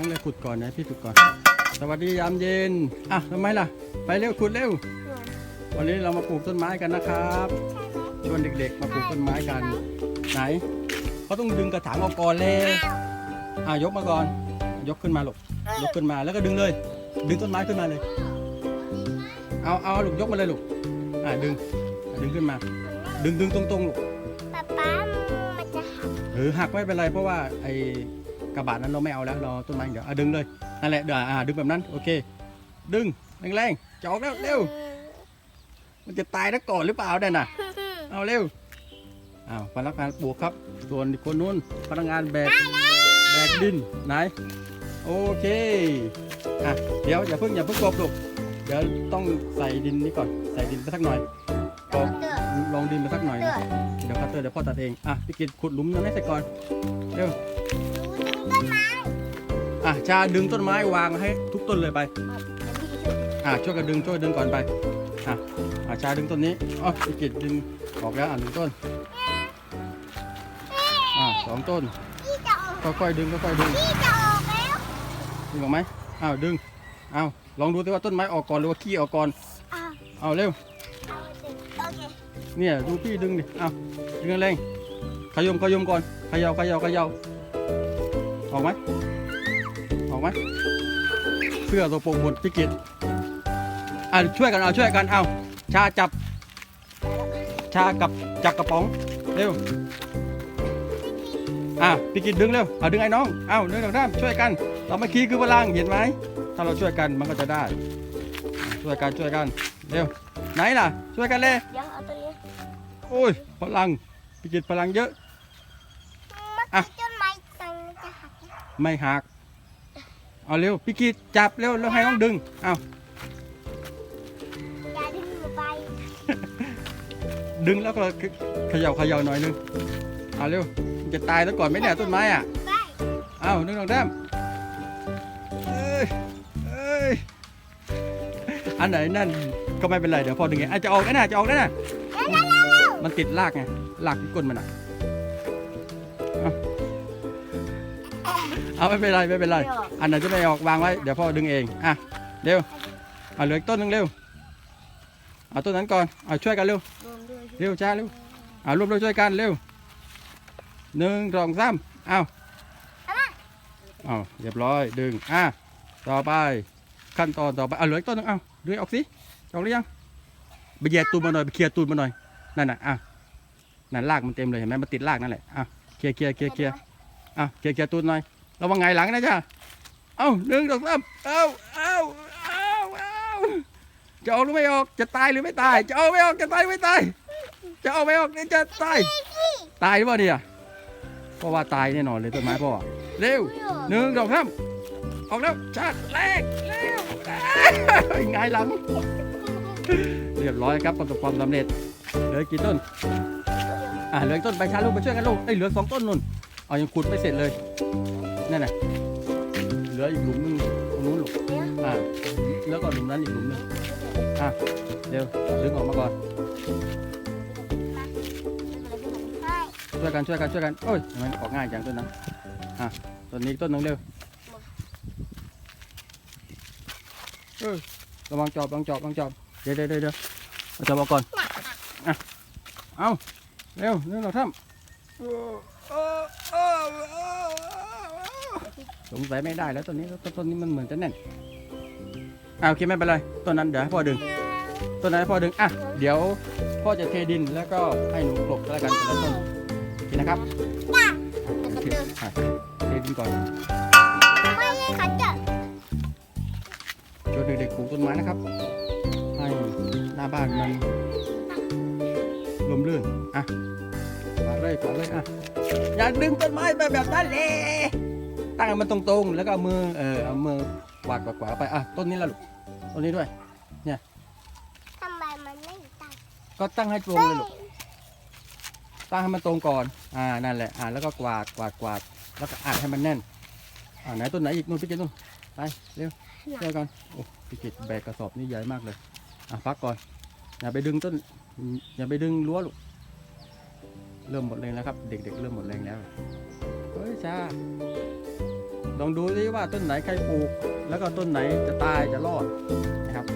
อะไรเนี่ยยังเลยขุดก่อนนะพี่ขุดก่อน สวัสดียามเย็น อะทำไมล่ะ ไปเร็วขุดเร็ว วันนี้เรามาปลูกต้นไม้กันนะครับชวนเด็กๆ มาปลูกต้นไม้กัน ไหนเขาต้องดึงกระถางออกก่อนเลยอะยกมาก่อน ยกขึ้นมาลูก ยกขึ้นมาแล้วก็ดึงเลย ดึงต้นไม้ขึ้นมาเลย เอาเอาลูกยกมาเลยลูก อะดึงอะดึงขึ้นมา ดึงดึงตรงๆลูกป๊าป๊ามันจะหักหรือหักไม่เป็นไรเพราะว่าไอ้ กระบาดนั้นเราไม่เอาแล้วเราต้นไม้เดี๋ยวอะดึงเลยนั่นแหละเดี๋ยวอะดึงแบบนั้นโอเค ดึงแรงๆจะออกแล้วเร็วมันจะตายแล้วก่อนหรือเปล่าเนี่ยน่ะเอาเร็วอ้าวพนักงานปลูกครับ ส่วนคนนู้นพนักงานแบกแบกดินไหนโอเคอะเดี๋ยวอย่าเพิ่งอย่าเพิ่งกบลูกเดี๋ยวต้องใส่ดินนี้ก่อนใส่ดินไปสักหน่อยกบลองดินไปสักหน่อยเดืนะอดเดี๋ยวคัตเตอร์เดี๋ยวพ่อตัดเองอะพี่กิตขุดหลุมนั้นให้เสร็จก่อนเร็ว อะชาดึงต้นไม้วางให้ทุกต้นเลยไปครับเดี๋ยวพี่ช่วยอะช่วยกันดึงช่วยดึงก่อนไปอะอะชาดึงต้นนี้อ๋อพี่กิตดึงออกแล้วอะหนึ่งต้นอะสองต้นพี่จะออกค่อยๆดึงค่อยๆดึงพี่จะออกแล้วดึงออกไหมอ้าวดึงอ้าวลองดูสิว่าต้นไม้ออกก่อนหรือว่าขี้ออกก่อนอ่าเอาเร็วเอาดึงโอเคเนี่ยดูพี่ดึงดิอ้าวดึงแรงๆขยมขยมก่อนเขย่าเขย่าเขย่าออกไหม ออกไหมเสื้อตัวโปร่งหมดพี่กิตอะช่วยกันเอาช่วยกันเอาชาจับ ชากับจับกระป๋องเร็วอะพี่กิตดึงเร็วเอาดึงไอ้น้องเอาดึงด้ามช่วยกันเรามาคีคือพลังเห็นไหมถ้าเราช่วยกันมันก็จะได้ ช่วยกันช่วยกันเร็วไหนล่ะ ช่วยกันเลยเดี๋ยวเอาตัวนี้โอ้ยพลังพี่กิตพลังเยอะเมื่อกี้ต้นไม้ตังจะหักนะไม่หัก เอาเร็วพี่กิตจับเร็วแล้วให้น้องดึงเอาอย่าดึงหนูไปดึงแล้วก็เขย่าเขย่าหน่อยนึงเอาเร็วมันจะตายแล้วก่อนไหมเนี่ยต้นไม้อะไปเอาหนึ่งสองสามเอ้ยเอ้ยอันไหนนั่นก็ไม่เป็นไรเดี๋ยวพอดึงไงอาจจะออกนะน่ะจะออกนะน่ะเร็วเร็วเร็วเร็วมันติดรากไงรากที่ก้นมันอะ เอาไม่เป็นไรไม่เป็นไร อันไหนจะไม่ออกวางไว้เดี๋ยวพ่อดึงเองอะเร็วเอาเหลืออีกต้นหนึงเร็วเอาต้นนั้นก่อนเอาช่วยกันเร็วเร็วจ้าเร็วเอารวบรวมช่วยกันเร็วหนึ่งสองสามเอาเอาเรียบร้อยดึงอะต่อไปขั้นตอนต่อไปเอาเหลืออีกต้นหนึงเอาเดือยออกสิออกหรือยังไปเหยียดตูดมาหน่อยไปเคลียร์ตูดมาหน่อยนั่นน่ะอะนั่นรากมันเต็มเลยเห็นไหมมันติดรากนั่นแหละอะเคลียร์เคลียร์เคลียร์เคลียร์อะเคลียร์เคลียร์ตูดหน่อย ระวังไงหลังนะจ้าเอาหนึ่งสองสามเอาเอาเอาเอาจะออกหรือไม่ออก จะตายหรือไม่ตาย จะออกไม่ออก จะตายไม่ตาย จะออกไม่ออกเนี่ยจะตาย ตายหรือเปล่าเนี่ยเพราะว่าตายแน่นอนเลยต้นไม้พ่อ เร็วหนึ่งสองสามออกแล้วชาติแรกเร็วไงหลัง เรียบร้อยครับประสบความสำเร็จ เหลือกี่ต้น อ่าเหลืออกต้นไปชาลูกไปช่วยกันลูกเอ้เหลือสองต้นนู่น เอายังขุดไม่เสร็จเลย นั่นน่ะเหลืออีกหลุมหนึงตรงนู้นลูกอ่าแล้วก็หลุมนั้นอีกหลุมหนึงอะเร็วดึงออกมาก่อนช่วยกันช่วยกันช่วยกันโอ้ยทำไมมันออกง่ายจังต้นนั้นอะต้นนี้อีกต้นหนึงเร็วเออระวังจอบระวังจอบระวังจอบเดี๋ยวเดี๋ยวเดี๋ยวเดี๋ยวเอาจอบออกก่อนอะเอาเร็วหนึ่งสองสามโอ้โอ้โอ้โอ้ สงสัยไม่ได้แล้วต้นนี้ต้นต้นนี้มันเหมือนจะแน่นอะโอเคไม่เป็นไรต้นนั้นเดี๋ยวให้พ่อดึงต้นนั้นให้พ่อดึงอะเดี๋ยวพ่อจะเทดินแล้วก็ให้หนูกลบก็แล้วกันแต่ละต้นโอเคนะครับจ้ะโอเคอะเทดินก่อนไม่ให้ขันจัดช่วยเด็กๆปลูกต้นไม้นะครับ ให้หน้าบ้านมันลมรื่นอะปาดเลยปาดเลยอะอย่าดึงต้นไม้ไปแบบนั้นเลย ตั้งให้มันตรงๆ แล้วก็เอามือเออเอามือกวาดกวาดกวาดไปอะต้นนี้ละลูกต้นนี้ด้วย ทำไมมันไม่ตัดก็ตั้งให้ตรงเลยลูกตั้งให้มันตรงก่อนอ่านั่นแหละอ่าแล้วก็กวาดกวาดกวาดแล้วก็อัดให้มันแน่นอ่าไหนต้นไหนอีกนู่นพี่เจนู่นไปเร็วช่วยกันโอ้พี่เจแบกกระสอบนี่ใหญ่มากเลยอะพักก่อนอย่าไปดึงต้นอย่าไปดึงรั้วลูกเริ่มหมดแรงแล้วครับ เด็ก ๆ เริ่มหมดแรงแล้วเฮ้ยชา ลองดูซิว่าต้นไหนใครปลูก แล้วก็ต้นไหนจะตายจะรอดนะครับ